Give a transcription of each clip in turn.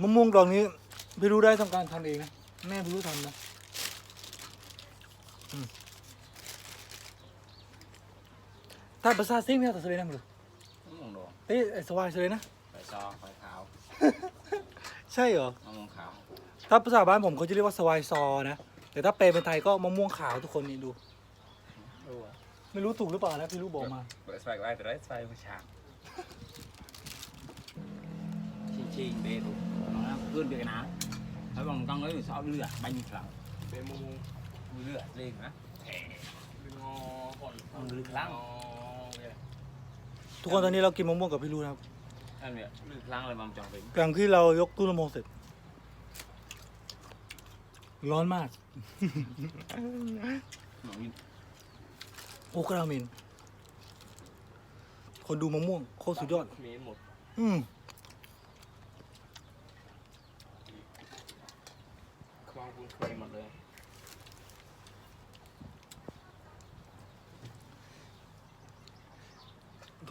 มะม่วงดองนี้พี่รู้ได้ทำการทำเองนะแม่พี่รู้ทำนะอืมถ้าภาษาซิ่งเนี่ยตัดเลยนะมึงดูมะม่วงดองเอ้ยไอ้สวายเลยนะใบซอใบขาวใช่เหรอมะม่วงขาวถ้าภาษาบ้านผมเขาจะเรียกว่าสวายซอนะแต่ถ้าแปลเป็นไทยก็มะม่วงขาวทุกคนนี่ดูรู้อะไม่รู้ถูกหรือเปล่านะพี่รู้บอกมาเปิดสไปไว้แต่ไรสไปมันฉากชิง น้องนะเพื่อนเบียร์นะแล้วบางต้องเลยชอบเลือดใบมีกลังเป็นมุมมีเลือดเล่งนะเป็นงอผ่อนมันลึกลังงอเนี่ยทุกคนตอนนี้เรากินมะม่วงกับพี่รู้นะครับอันเนี้ยลึกลังเลยมันจองเป็นหลังที่เรายกตู้ลำโพงเสร็จ ร้อนมากหนองยินโอ้กราเมนคนดูมะม่วงโคตรสุดยอดมีหมด อืมความคุ้นเคยหมดเลย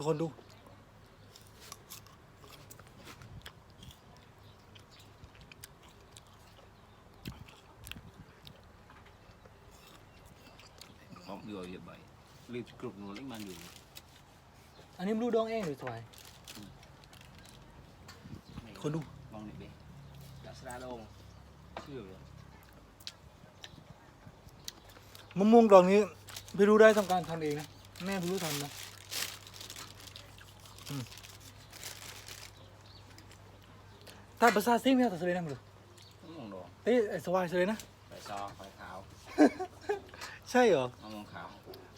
ทุกคนดูมองเดือดเยอะไปลืมกรุบหนูเล็กมันอยู่อันนี้ไม่รู้ดองเองหรือสวยคนดูมองนี่เบ้ดัสราดงเชื่อเลยมะม่วงดองนี้ พี่รู้ได้ทำการทำเองนะ แม่พี่รู้ทำนะอืม ถ้าภาษาซิ่งเนี่ยตัดเลยนะมึงดูมะม่วงดองเอ้ยไอ้สวายเลยนะ ใบซอใบขาวใช่เหรอ มะม่วงขาว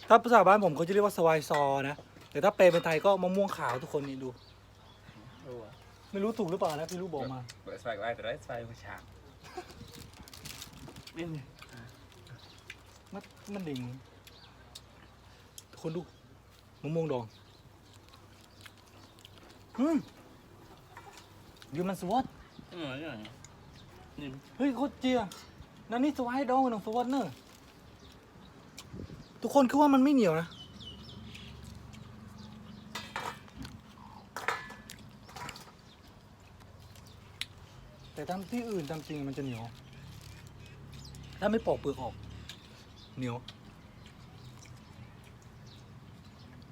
ถ้าภาษาบ้านผมเขาจะเรียกว่าสวายซอนะ แต่ถ้าแปลเป็นไทยก็มะม่วงขาวทุกคนนี่ดู รู้อะไม่รู้ถูกหรือเปล่านะพี่รู้บอกมา เปิดสไปไว้แต่ไรสไปมันฉากนี่นี่มันมันดิ่งทุกคนดูมะม่วงดอง อืมยูมันสวอตเออเนี่ยนี่เฮ้ยโคตรเจียนั่นนี่สวายดองกับสวอตเนอะทุกคนคือว่ามันไม่เหนียวนะ แต่ตามที่อื่นตามจริงมันจะเหนียว ถ้าไม่ปอกเปลือกออก เหนียว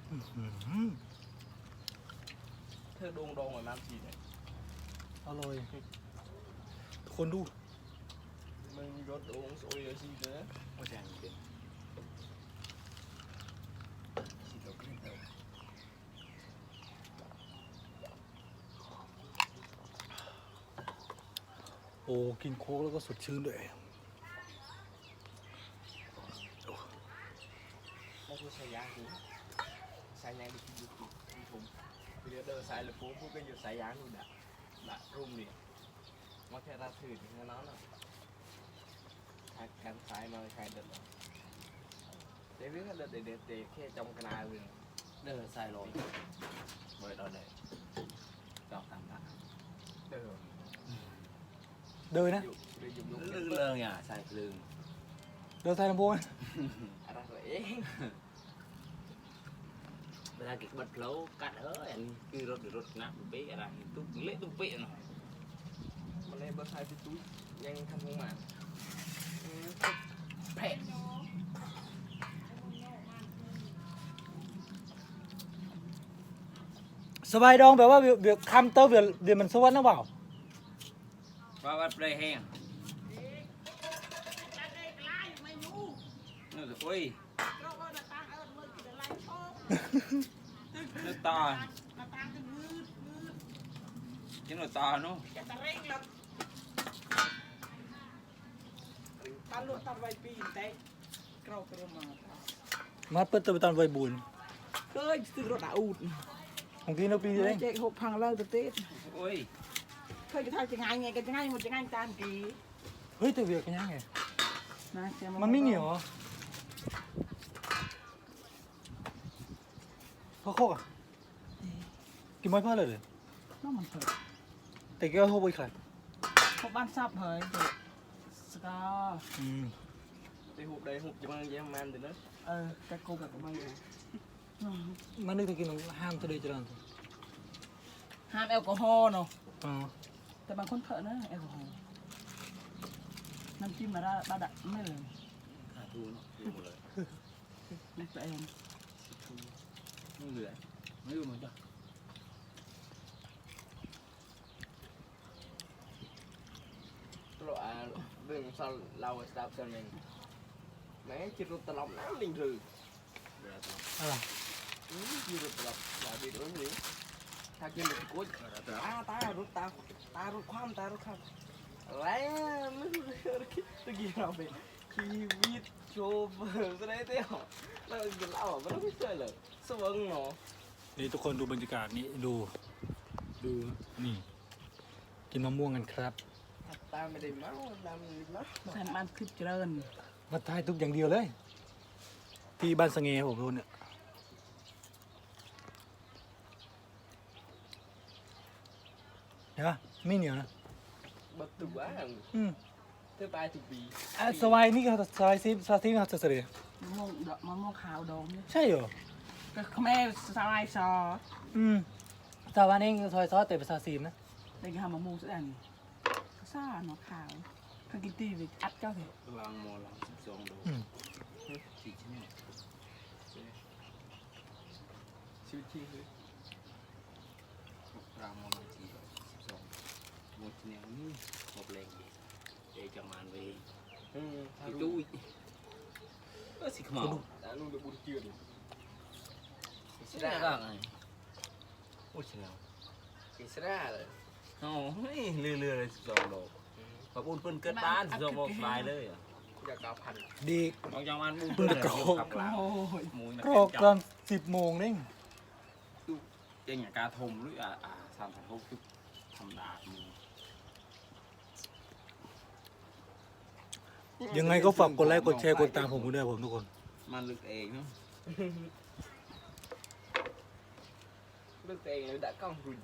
อื้อหือ เธอดงดงเหมือนน้ำทีเนี่ยอร่อยทุกคนดูมึงรถดงสวยเลยสิเนอะไม่ใช่เด็กสิเราขึ้นเตาโอ้กินโค้กแล้วก็สดชื่นด้วยไม่ใช่ใส่ยางสิใส่ยางดิบดิบดิบดิบผม เดี๋ยวเดินสายเลยปุ๊บพวกก็อยู่สายยางนู่นด่ะด่ะรุ่มนี่มาแค่ราถือแค่นั้นน่ะขายกันสายมาขายเด็ดเลยเดี๋ยวเด็ดเด็ดเด็ดเด็ดแค่จำกระนาเองเดินใส่ลอยเบิดเอาเลยจอกตามละเดินเดินนะอยู่เดินอยู่ลุกลึงเลยอะใส่ลึงเดินใส่ลำโพงนะำเป๊ะอะไรตุ๊กเละตุ๊กเป๊ะเนาะมันเลยเบอร์ไซด์พี่ตุ้ยยังทำพงมาอืมแผะสบายดองแบบว่าเบียคำเตอร์เบียเบียมันสวรรค์นะเปล่าว่าวัดเปรย์แห้งนี่โอ้ย នៅតើមកតាំងទៅងឺតងឺតចឹងនៅតើនោះចាក់តរេងឡប់តាលក់តាវៃពីតែក្រោកក្រមកមកពិតទៅតាវៃ4ឃើញស្ទឹករត់អាអ៊ូតអង្គីនៅពីទេចេកហូបផាំងឡើងទៅទៀតអុយឃើញគេថាចងាយងាយគេចងាយមកចងាយតាមគេហុយទៅវាកញ្ញាហ៎ណាចាំមកមីងហ៎ Покова. กินไม่พอเลยเลย nó mà thật แต่แกก็โทรไปขาย hộp ban sắp hơi rồi ska อืม đi hụt đây hụt cho mang giam man thì nó ờ cái cô cả của mày rồi มันนึกถึงกินห้ามทะเลเจริญ ham alcohol nó อ๋อแต่บางคนเถอะนะแอลกอฮอล์น้ำจิ้มมาได้บาดะไม่เลยขาดทุนอยู่หมดเลยนี่ตัวเองไม่เหลือไม่รู้เหมือนกัน rồi à đừng sao lâu stop cho mình mẹ chỉ rụt tao lòng nó linh rừ เหลือตัวอะไร ừ, chỉ rụt tao lòng là bị đối với thà kia mình cuối เหลือตัว ta ta rụt ta ta rụt khoan ta rụt khoan lấy mới tôi ghi nào về khi biết cho vợ cái đấy thế hả nó cái lão ở nó biết chơi là sao vâng nó นี่ทุกคนดูบรรยากาศนี่ดู ดูนี่ กินมะม่วงกันครับ ta mới để máu ta mới để máu แซมบ้านคลิปเจริญมาทายทุกอย่างเดียวเลย ที่บ้านสงเงผมรู้เนี่ยเห็นปะไม่เหนียวนะ bật từ quá hàng อืม thứ ba thì vì อะสวายนี่ก็สวายซิสวายซิเขาจะเสด็จมะม่วงดอกมะม่วงขาวดองเนี่ยใช่เหรอก็แม่สไลด์ซออืมสวายนี่ซอยซอสแต่ภาษาซีมนะได้กินหามะม่วงสักอันก็ ซ่าเนาะขาวก็กิตีไปอัดเจ้าเถอะกำลังมอลังสิบสองโลอืม สี่ชิ้นเนี่ย siêu chi thôi กำลังมอลังสี่สิบสองหมดเนี่ยนี่หมดแรงเดี๋ยวจะมาเว ừ ที่ thằng ตู้ đu เออสิขมาว đã luôn được bút chưa được สิได้ก็ไงโอ้ยเชียว cái sra rồi โอ้ยเรื่อยๆเลยสิบสองโลพอปูนเพิ่นเกิดบ้านสิบสองโลฟลายเลยอะ giờ cao พันดีบางจังหวัดปูนเพิ่นเลยยกขับหลังโอ้ยมูนก็ออกตอนสิบโมงเองเจงอย่างกาทมหรืออ่าอ่าสามพันหกทุกธรรมดามูยังไงก็ฝากกดไลค์กดแชร์กดตามผมด้วยผมทุกคน มันลึกเองเนาะ nước tiền đã con rồi